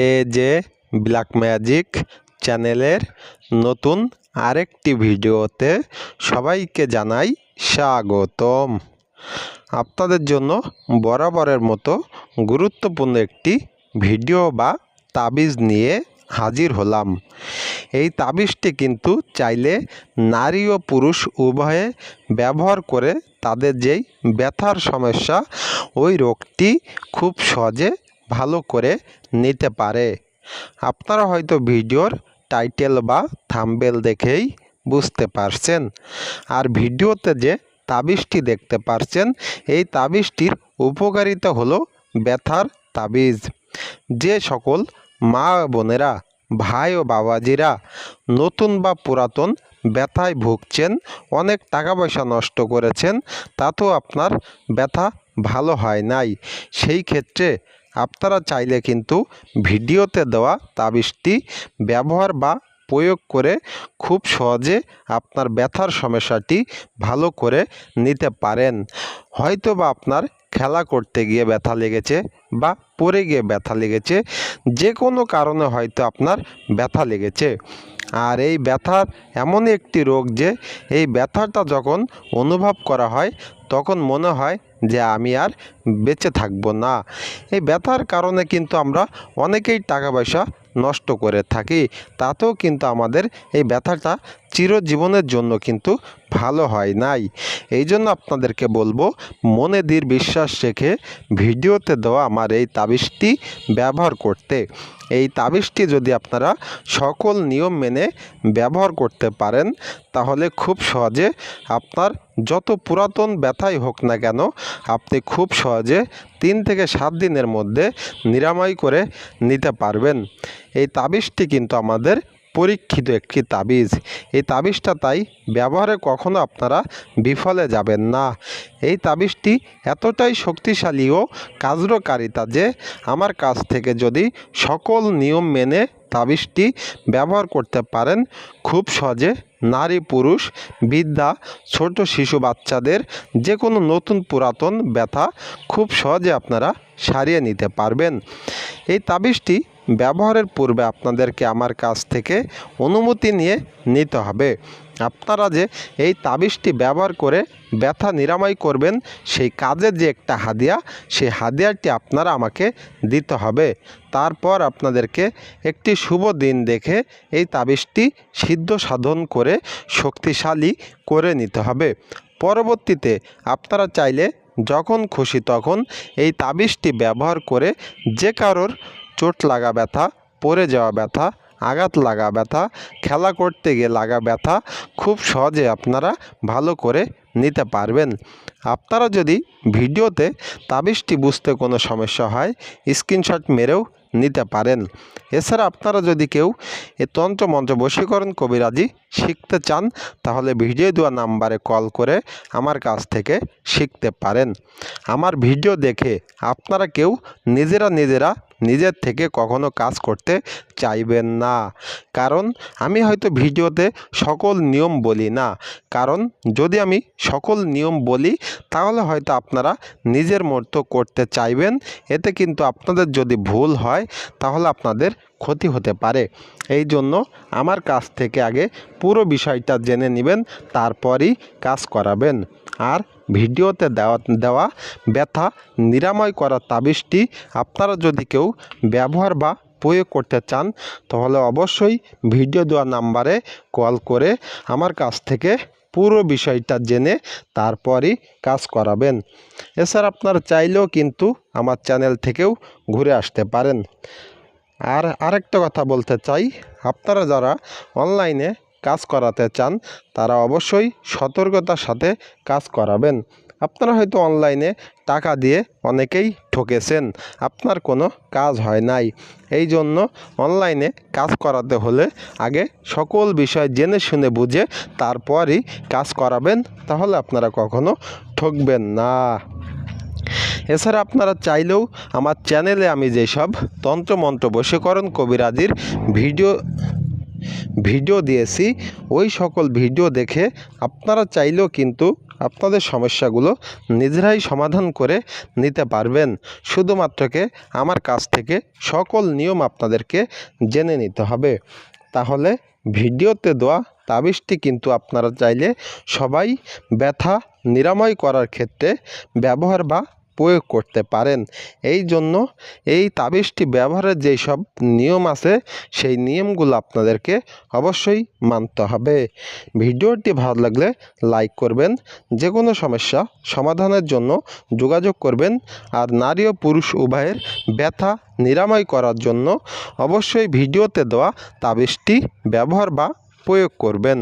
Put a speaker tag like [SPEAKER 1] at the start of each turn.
[SPEAKER 1] এ যে black magic চ্যানেলের নতুন আরেকটি ভিডিওতে সবাইকে জানাই স্বাগতম। আপনাদের জন্য বরাবরের মতো গুরুত্বপূর্ণ একটি ভিডিও বা তাবিজ নিয়ে হাজির হলাম। এই তাবিজটি কিন্তু চাইলে নারী ও পুরুষ উভয়ে ব্যবহার করে তাদের যেই ব্যথার সমস্যা, ওই রোগটি খুব সহজে ভালো করে নিতে পারে। আপনারা হয়তো ভিডিওর টাইটেল বা থাম্বেল দেখেই বুঝতে পারছেন। আর ভিডিওতে যে তাবিজটি দেখতে পারছেন, এই তাবিজটির উপকারিতা হলো ব্যথার তাবিজ। যে সকল মা বোনেরা, ভাই ও বাবাজিরা নতুন বা পুরাতন ব্যথায় ভুগছেন, অনেক টাকা পয়সা নষ্ট করেছেন, তাতেও আপনার ব্যথা ভালো হয় নাই। সেই ক্ষেত্রে আপনারা চাইলে কিন্তু ভিডিওতে দেওয়া তাবিজটি ব্যবহার বা প্রয়োগ করে খুব সহজে আপনার ব্যথার সমস্যাটি ভালো করে নিতে পারেন। হয়তো বা আপনার খেলা করতে গিয়ে ব্যথা লেগেছে বা পড়ে গিয়ে ব্যথা লেগেছে যে কোনো কারণে হয়তো আপনার ব্যথা লেগেছে। আর এই ব্যথার এমন একটি রোগ যে, এই ব্যথাটা যখন অনুভব করা হয়, তখন মনে হয় যে আমি আর বেঁচে থাকব না। এই ব্যথার কারণে কিন্তু আমরা অনেকেই টাকা পয়সা নষ্ট করে থাকি। তাতেও কিন্তু আমাদের এই ব্যথাটা চিরজীবনের জন্য কিন্তু ভালো হয় নাই। এই জন্য আপনাদেরকে বলব, মনে দৃঢ় বিশ্বাস রেখে ভিডিওতে দেওয়া আমার এই তাবিজটি ব্যবহার করতে। এই তাবিজটি যদি আপনারা সকল নিয়ম মেনে ব্যবহার করতে পারেন, তাহলে খুব সহজে আপনার যত পুরাতন ব্যথাই হোক না কেন, আপনি খুব সহজে তিন থেকে সাত দিনের মধ্যে নিরাময় করে নিতে পারবেন। এই তাবিজটি কিন্তু আমাদের পরীক্ষিত একটি তাবিজ। এই তাবিজটা তাই ব্যবহারে কখনো আপনারা বিফলে যাবেন না। এই তাবিজটি এতটাই শক্তিশালী ও কার্যকারিতা যে আমার কাছ থেকে যদি সকল নিয়ম মেনে তাবিজটি ব্যবহার করতে পারেন, খুব সহজে নারী, পুরুষ, বৃদ্ধা, ছোট শিশু, বাচ্চাদের যে কোনো নতুন পুরাতন ব্যথা খুব সহজে আপনারা সারিয়ে নিতে পারবেন। এই তাবিজটি ব্যবহারের পূর্বে আপনাদেরকে আমার কাছ থেকে অনুমতি নিয়ে নিতে হবে। আপনারা যে এই তাবিজটি ব্যবহার করে ব্যথা নিরাময় করবেন, সেই কাজের যে একটা হাদিয়া, সেই হাদিয়াটি আপনারা আমাকে দিতে হবে। তারপর আপনাদেরকে একটি শুভ দিন দেখে এই তাবিজটি সিদ্ধ সাধন করে শক্তিশালী করে নিতে হবে। পরবর্তীতে আপনারা চাইলে যখন খুশি তখন এই তাবিজটি ব্যবহার করে যে কারোর চোট লাগা ব্যথা, পড়ে যাওয়া ব্যথা, আঘাত লাগা ব্যথা, খেলা করতে গিয়ে লাগা ব্যথা খুব সহজে আপনারা ভালো করে নিতে পারবেন। আপনারা যদি ভিডিওতে তাবিজটি বুঝতে কোনো সমস্যা হয়, স্ক্রিনশট মেরেও নিতে পারেন। এছাড়া আপনারা যদি কেউ এ তন্ত্র মন্ত্র বশীকরণ কবিরাজি শিখতে চান, তাহলে ভিডিও দেওয়া নাম্বারে কল করে আমার কাছ থেকে শিখতে পারেন। আমার ভিডিও দেখে আপনারা কেউ নিজেরা নিজেরা নিজের থেকে কখনো কাজ করতে চাইবেন না। কারণ আমি হয়তো ভিডিওতে সকল নিয়ম বলি না। কারণ যদি আমি সকল নিয়ম বলি, তাহলে হয়তো আপনারা নিজের মতো করতে চাইবেন। এতে কিন্তু আপনাদের যদি ভুল হয়, তাহলে আপনাদের ক্ষতি হতে পারে। এই জন্য আমার কাছ থেকে আগে পুরো বিষয়টা জেনে নেবেন, তারপরই কাজ করাবেন। আর ভিডিওতে দেওয়া দেওয়া ব্যথা নিরাময় করা তাবিজটি আপনারা যদি কেউ ব্যবহার বা প্রয়োগ করতে চান, তাহলে অবশ্যই ভিডিও দেওয়া নাম্বারে কল করে আমার কাছ থেকে পুরো বিষয়টা জেনে তারপরই কাজ করাবেন। এছাড়া আপনার চাইলেও কিন্তু আমার চ্যানেল থেকেও ঘুরে আসতে পারেন। আর আরেকটা কথা বলতে চাই, আপনারা যারা অনলাইনে কাজ করাতে চান, তারা অবশ্যই সতর্কতার সাথে কাজ করাবেন। আপনারা হয়তো অনলাইনে টাকা দিয়ে অনেকেই ঠকেছেন, আপনার কোনো কাজ হয় নাই। এই জন্য অনলাইনে কাজ করাতে হলে আগে সকল বিষয় জেনে শুনে বুঝে তারপরই কাজ করাবেন, তাহলে আপনারা কখনো ঠকবেন না। এছাড়া আপনারা চাইলেও আমার চ্যানেলে আমি যেসব তন্ত্রমন্ত্র বশীকরণ কবিরাজির ভিডিও ভিডিও দিয়েছি, ওই সকল ভিডিও দেখে আপনারা চাইলেও কিন্তু আপনাদের সমস্যাগুলো নিজেরাই সমাধান করে নিতে পারবেন। শুধুমাত্রকে আমার কাছ থেকে সকল নিয়ম আপনাদেরকে জেনে নিতে হবে। তাহলে ভিডিওতে দেওয়া তাবিজটি কিন্তু আপনারা চাইলে সবাই ব্যথা নিরাময় করার ক্ষেত্রে ব্যবহার বা প্রয়োগ করতে পারেন। এই জন্য এই তাবিজটি ব্যবহারের যেই সব নিয়ম আছে, সেই নিয়মগুলো আপনাদেরকে অবশ্যই মানতে হবে। ভিডিওটি ভালো লাগলে লাইক করবেন যে কোনো সমস্যা সমাধানের জন্য যোগাযোগ করবেন, আর নারী ও পুরুষ উভয়ের ব্যথা নিরাময় করার জন্য অবশ্যই ভিডিওতে দেওয়া তাবিজটি ব্যবহার বা প্রয়োগ করবেন।